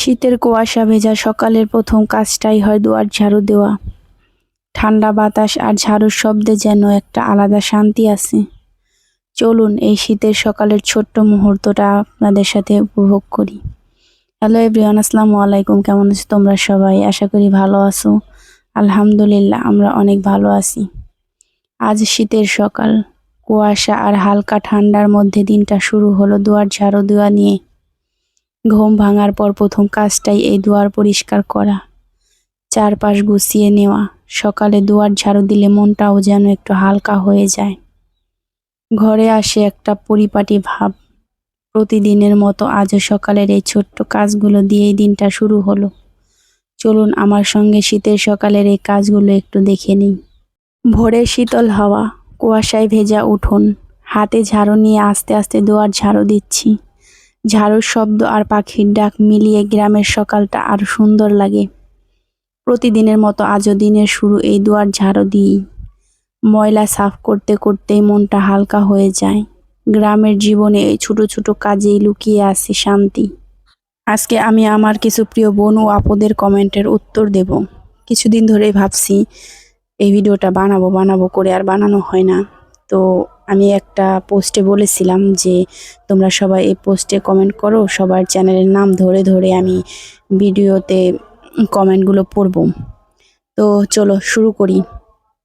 শীতের কুয়াশা ভেজা সকালের প্রথম কাজটাই হয় দুয়ার ঝাড়ু দেওয়া। ঠান্ডা বাতাস আর ঝাড়ুর শব্দে যেন একটা আলাদা শান্তি আছে। চলুন এই শীতের সকালের ছোট্ট মুহূর্তটা আপনাদের সাথে উপভোগ করি। হ্যালো এভরিওয়ান, আসসালামু আলাইকুম। কেমন আছো তোমরা সবাই? আশা করি ভালো আছো। আলহামদুলিল্লাহ, আমরা অনেক ভালো আছি। আজ শীতের সকাল। কুয়াশা আর হালকা ঠান্ডার মধ্যে দিনটা শুরু হলো দুয়ার ঝাড়ু দেওয়া নিয়ে। ঘুম ভাঙার পর প্রথম কাজটাই এই দুয়ার পরিষ্কার করা। চারপাশ গুছিয়ে নেওয়া। সকালে দুয়ার ঝাড়ু দিলে মনটাও যেন একটু হালকা হয়ে যায়। ঘরে আসে একটা পরিপাটি ভাব। প্রতিদিনের মতো আজও সকালের এই ছোট্ট কাজগুলো দিয়েই দিনটা শুরু হলো। চলুন আমার সঙ্গে শীতের সকালের এই কাজগুলো একটু দেখে নিই। ভোরের শীতল হাওয়া, কুয়াশায় ভেজা উঠোন। হাতে ঝাড়ু নিয়ে আস্তে আস্তে দুয়ার ঝাড়ু দিচ্ছি। ঝাড়ুর শব্দ আর পাখির ডাক মিলিয়ে গ্রামের সকালটা আরও সুন্দর লাগে। প্রতিদিনের মতো আজও দিনের শুরু এই দুয়ার ঝাড়ু দিই ময়লা সাফ করতে করতেই মনটা হালকা হয়ে যায়। গ্রামের জীবনে এই ছোট ছোট কাজেই লুকিয়ে আছে শান্তি। আজকে আমি আমার কিছু প্রিয় বোন ও আপদের কমেন্টের উত্তর দেব। কিছুদিন ধরেই ভাবছি, এই ভিডিওটা বানাবো বানাবো করে আর বানানো হয় না। তো আমি একটা পোস্টে বলেছিলাম যে, তোমরা সবাই এই পোস্টে কমেন্ট করো, সবার চ্যানেলের নাম ধরে ধরে আমি ভিডিওতে কমেন্টগুলো পড়ব। তো চলো শুরু করি।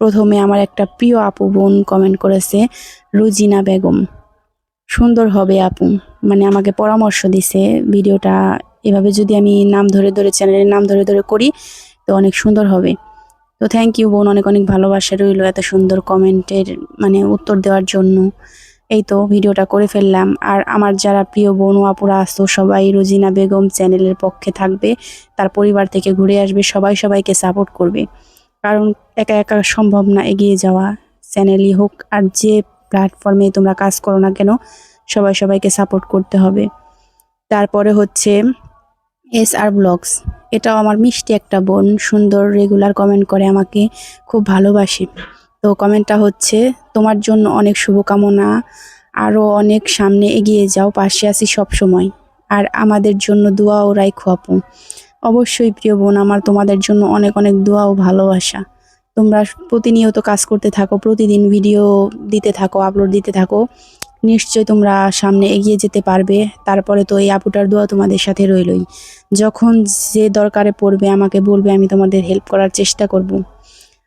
প্রথমে আমার একটা প্রিয় আপু বোন কমেন্ট করেছে, রুজিনা বেগম, সুন্দর হবে আপু। মানে আমাকে পরামর্শ দিছে ভিডিওটা এভাবে যদি আমি নাম ধরে ধরে চ্যানেলের নাম ধরে ধরে করি, তো অনেক সুন্দর হবে। তো থ্যাংক ইউ বোন, অনেক অনেক ভালোবাসা রইল এত সুন্দর কমেন্টের মানে উত্তর দেওয়ার জন্য। এই তো ভিডিওটা করে ফেললাম। আর আমার যারা প্রিয় বোন আপুরা আসতো সবাই রোজিনা বেগম চ্যানেলের পক্ষে থাকবে, তার পরিবার থেকে ঘুরে আসবে, সবাই সবাইকে সাপোর্ট করবে। কারণ একা একা সম্ভব না এগিয়ে যাওয়া। চ্যানেলই হোক আর যে প্ল্যাটফর্মে তোমরা কাজ করো না কেন, সবাই সবাইকে সাপোর্ট করতে হবে। তারপরে হচ্ছে এস আর ব্লগস এটাও আমার মিষ্টি একটা বোন, সুন্দর রেগুলার কমেন্ট করে আমাকে খুব ভালোবাসে। তো কমেন্টটা হচ্ছে, তোমার জন্য অনেক শুভকামনা আরও অনেক সামনে এগিয়ে যাও, পাশে আছি সব সময় আর আমাদের জন্য দোয়া ও রাইখো আপু অবশ্যই প্রিয় বোন, আমার তোমাদের জন্য অনেক অনেক দোয়া ও ভালোবাসা। তোমরা প্রতিনিয়ত কাজ করতে থাকো, প্রতিদিন ভিডিও দিতে থাকো আপলোড দিতে থাকো। নিশ্চয়ই তোমরা সামনে এগিয়ে যেতে পারবে। তারপরে তো এই আপুটার দোয়া তোমাদের সাথে রইলই। যখন যে দরকারে পড়বে আমাকে বলবে, আমি তোমাদের হেল্প করার চেষ্টা করব।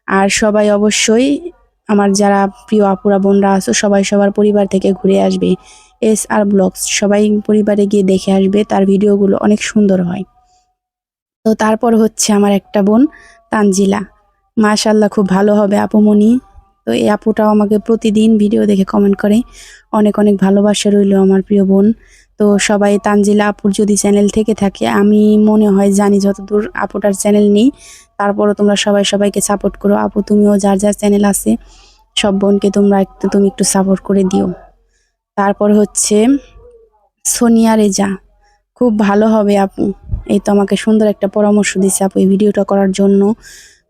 আর সবাই অবশ্যই আমার যারা প্রিয় আপুরা, বোনরা আছো, সবাই সবার পরিবার থেকে ঘুরে আসবে। এস আর ব্লগস সবাই পরিবারে গিয়ে দেখে আসবে, তার ভিডিওগুলো অনেক সুন্দর হয়। তো তারপর হচ্ছে আমার একটা বোন, তানজিলা। মাশাল্লাহ খুব ভালো হবে আপুমনি তো এই আপুটাও আমাকে প্রতিদিন ভিডিও দেখে কমেন্ট করে। অনেক অনেক ভালোবাসা রইল আমার প্রিয় বোন। তো সবাই তানজিলা আপুর যদি চ্যানেল থেকে থাকে, আমি মনে হয় জানি যতদূর আপুটার চ্যানেল নেই, তারপরও তোমরা সবাই সবাইকে সাপোর্ট করো। আপু, তুমিও যার যার চ্যানেল আছে, সব বোনকে তোমরা একটু, তুমি একটু সাপোর্ট করে দিও। তারপর হচ্ছে সোনিয়া রেজা। খুব ভালো হবে আপু। এই তো আমাকে সুন্দর একটা পরামর্শ দিচ্ছে আপু এই ভিডিওটা করার জন্য।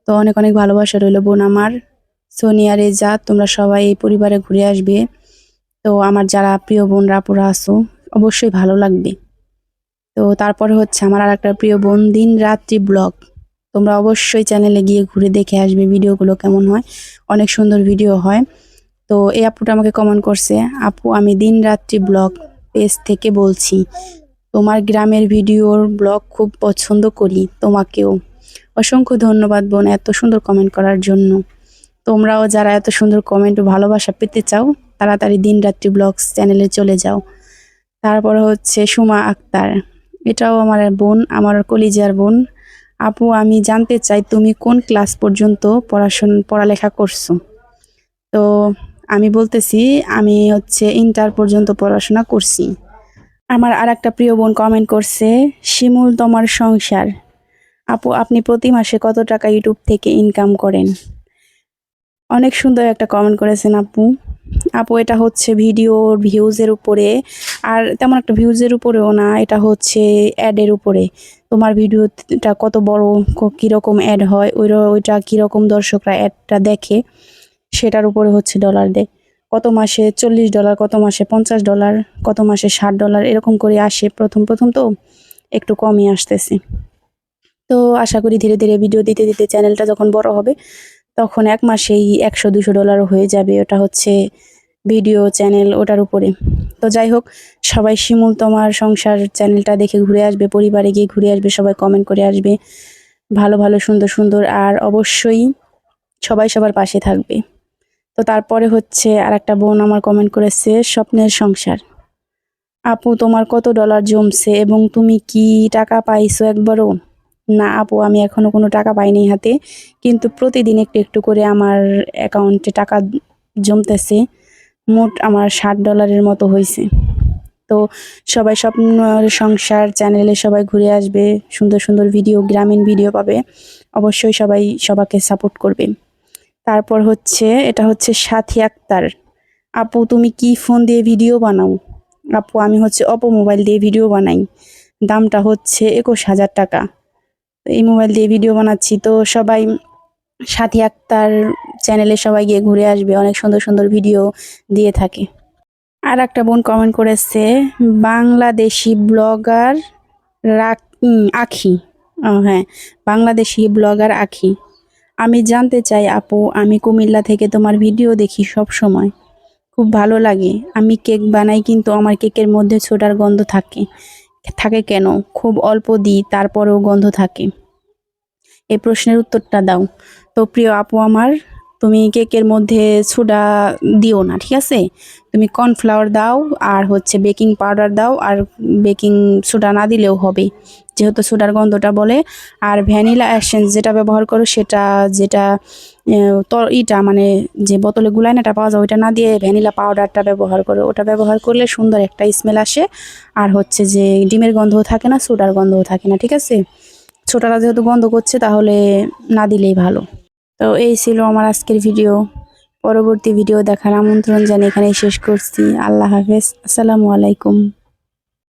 তো অনেক অনেক ভালোবাসা রইল বোন আমার। সোনিয়া রেজা তোমরা সবাই এই পরিবারে ঘুরে আসবে। তো আমার যারা প্রিয় বোনরা, আপুরা আছো, অবশ্যই ভালো লাগবে। তো তারপরে হচ্ছে আমার আর একটা প্রিয় বোন, দিন রাত্রি ব্লগ। তোমরা অবশ্যই চ্যানেলে গিয়ে ঘুরে দেখে আসবে ভিডিওগুলো কেমন হয়। অনেক সুন্দর ভিডিও হয়। তো এই আপুটা আমাকে কমেন্ট করছে, আপু, আমি দিন রাত্রি ব্লগ পেজ থেকে বলছি, তোমার গ্রামের ভিডিওর ব্লগ খুব পছন্দ করি তোমাকেও। অসংখ্য ধন্যবাদ বোন এত সুন্দর কমেন্ট করার জন্য। তোমরাও যারা এত সুন্দর কমেন্ট ও ভালোবাসা পেতে চাও, তাড়াতাড়ি দিন রাত্রি ব্লগস চ্যানেলে চলে যাও। তারপরে হচ্ছে সুমা আক্তার। এটাও আমার বোন, আমার কলিজার বোন। আপু, আমি জানতে চাই তুমি কোন ক্লাস পর্যন্ত পড়াশোনা, পড়ালেখা করছ? তো আমি বলতেছি, আমি হচ্ছে ইন্টার পর্যন্ত পড়াশোনা করছি। আমার আর একটা প্রিয় বোন কমেন্ট করছে, শিমুল তোমার সংসার। আপু, আপনি প্রতি মাসে কত টাকা ইউটিউব থেকে ইনকাম করেন? অনেক সুন্দর একটা কমেন্ট করেছেন আপু। আপু, এটা হচ্ছে ভিডিওর ভিউজের উপরে। আর তেমন একটা ভিউজের উপরেও না, এটা হচ্ছে অ্যাডের উপরে। তোমার ভিডিওটা কত বড় কীরকম অ্যাড হয় ওই ওইটা কীরকম দর্শকরা অ্যাডটা দেখে, সেটার উপরে হচ্ছে ডলার দেয়। কত মাসে চল্লিশ ডলার কত মাসে পঞ্চাশ ডলার কত মাসে ষাট ডলার এরকম করে আসে প্রথম প্রথম তো একটু কমই আসতেছে। তো আশা করি ধীরে ধীরে ভিডিও দিতে দিতে চ্যানেলটা যখন বড় হবে তখন এক মাসেই একশো দুশো ডলারও হয়ে যাবে। ওটা হচ্ছে ভিডিও চ্যানেল ওটার উপরে। তো যাই হোক, সবাই শিমুল তোমার সংসার চ্যানেলটা দেখে ঘুরে আসবে, পরিবারে গিয়ে ঘুরে আসবে, সবাই কমেন্ট করে আসবে। ভালো ভালো, সুন্দর সুন্দর। আর অবশ্যই সবাই সবার পাশে থাকবে। তো তারপরে হচ্ছে আর একটা বোন আমার কমেন্ট করেছে, স্বপ্নের সংসার। আপু, তোমার কত ডলার জমছে এবং তুমি কি টাকা পাইছো একবারও? না আপু, আমি এখনও কোনো টাকা পাইনি হাতে। কিন্তু প্রতিদিন একটু একটু করে আমার অ্যাকাউন্টে টাকা জমতেছে। মোট আমার ষাট ডলারের মতো হয়েছে তো সবাই স্বপ্ন সংসার চ্যানেলে সবাই ঘুরে আসবে, সুন্দর সুন্দর ভিডিও গ্রামীণ ভিডিও পাবে। অবশ্যই সবাই সবাকে সাপোর্ট করবে। তারপর হচ্ছে, এটা হচ্ছে সাথী আক্তার। আপু, তুমি কি ফোন দিয়ে ভিডিও বানাও? আপু, আমি হচ্ছে অপো মোবাইল দিয়ে ভিডিও বানাই। দামটা হচ্ছে একুশ হাজার টাকা। এই মোবাইল দিয়ে ভিডিও বানাচ্ছি। তো সবাই সাথী আক্তার চ্যানেলে সবাই গিয়ে ঘুরে আসবে। অনেক সুন্দর সুন্দর ভিডিও দিয়ে থাকে। আর একটা বোন কমেন্ট করেছে বাংলাদেশি ব্লগার উম, আখি। হ্যাঁ বাংলাদেশি ব্লগার আখি। আমি জানতে চাই আপু আমি কুমিল্লা থেকে তোমার ভিডিও দেখি সব সময়। খুব ভালো লাগে। আমি কেক বানাই কিন্তু আমার কেকের মধ্যে ছোটার গন্ধ থাকে। থাকে কেন? খুব অল্প দিই, তারপরেও গন্ধ থাকে। এই প্রশ্নের উত্তরটা দাও। তো প্রিয় আপু আমার তুমি কেকের মধ্যে সোডা দিও না, ঠিক আছে? তুমি কর্নফ্লাওয়ার দাও আর হচ্ছে বেকিং পাউডার দাও আর বেকিং সোডা না দিলেও হবে। যেহেতু সোডার গন্ধটা বলে, আর ভ্যানিলা অ্যাসেন্স যেটা ব্যবহার করো সেটা যেটা তর, ইটা মানে যে বোতলে গুলাইনাটা পাওয়া যায়, ওইটা না দিয়ে ভ্যানিলা পাউডারটা ব্যবহার করো। ওটা ব্যবহার করলে সুন্দর একটা স্মেল আসে। আর হচ্ছে যে ডিমের গন্ধও থাকে না সোডার গন্ধও থাকে না, ঠিক আছে? ছোটারা যেহেতু গন্ধ করছে, তাহলে না দিলেই ভালো। তো এই ছিল আমার আজকের ভিডিও পরবর্তী ভিডিও দেখার আমন্ত্রণ জানিয়ে এখানে শেষ করছি। আল্লাহ হাফেজ। আসসালামু আলাইকুম।